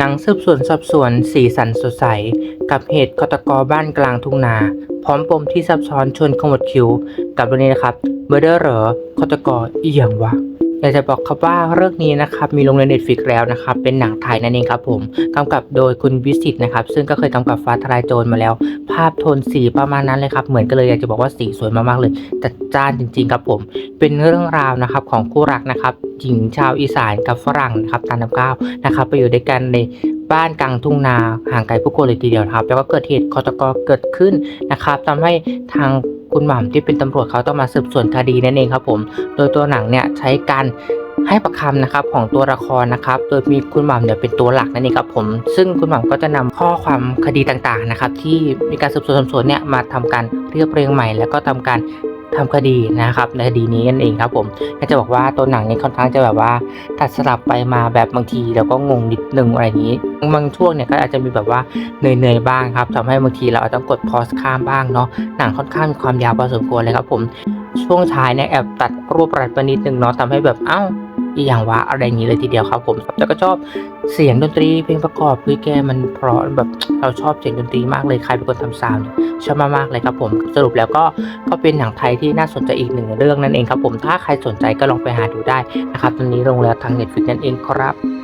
หนังสืบสวนสอบสวนสีสันสดใส กับเหตุฆาตกรบ้านกลางทุ่งนา พร้อมปมที่ซับซ้อนชวนขมวดคิ้ว กับเรื่องนี้นะครับเบอร์เดอร์เหรอฆาตกรอีหยังวะอยากจะบอกครับว่าเรื่องนี้นะครับมีลงใน Netflix แล้วนะครับเป็นหนังไทยนั่นเองครับผมกำกับโดยคุณวิสิตนะครับซึ่งก็เคยกำกับฟ้าทลายโจรมาแล้วาพโทนสีประมาณนั้นเลยครับ เหมือนกันเลยอยากจะบอกว่าสีสวยมากๆเลยจัดจ้านจริง ๆ ครับผม เป็นเรื่องราวนะครับของคู่รักนะครับหญิงชาวอีสานกับฝรั่งนะครับตาน้ำก้าวนะครับไปอยู่ด้วยกันในบ้านกลางทุ่งนาห่างไกลผู้คนเลยทีเดียวครับ แล้วก็เกิดเหตุฆาตกรเกิดขึ้นนะครับทำให้ทางคุณหม่ำที่เป็นตำรวจเขาต้องมาสืบสวนคดีนั่นเองครับผม โดยตัวหนังเนี่ยใช้การ ให้ประคำนะครับของตัวละครนะครับโดยมีคุณหม่ำเนี่ยเป็นตัวหลักนั่นเองครับผมซึ่งคุณหม่ำก็จะนำข้อความคดีต่างๆนะครับที่มีการสืบสวนสอบสวนเนี่ยมาทำการเรียบเรียงใหม่ แล้วก็ทำการทำคดีนะครับในคดีนี้นั่นเองครับผมก็จะบอกว่าตัวหนังนี้ค่อนข้างจะแบบว่าตัดสลับไปมาแบบบางทีเราก็งงนิดนึงอะไรนี้บางช่วงเนี่ยก็อาจจะมีแบบว่าเหนื่อยๆบ้างครับทำให้บางทีเราอาจจะต้องกดพอสข้ามบ้างเนาะหนังค่อนข้างมีความยาวพอสมควรเลยครับผมช่วงท้ายเนี่ยแอบตัดรูปรัดไปนิดนึงเนาะทำให้แบบเอ้า อีหย่างวะอะไรอย่างนี้เลยทีเดียวครับผมแต่ก็ชอบเสียงดนตรีเพลงประกอบคือแกมันเพราะแบบเราชอบเสียงดนตรีมากเลยใครเป็นคนทำซาวด์ชอบมากๆเลยครับผมสรุปแล้วก็ก็เป็นหนังไทยที่น่าสนใจอีกหนึ่งเรื่องนั่นเองครับผมถ้าใครสนใจก็ลองไปหาดูได้นะครับตอนนี้ลงแล้วทางเน็ตฟลิกนั่นเองครับ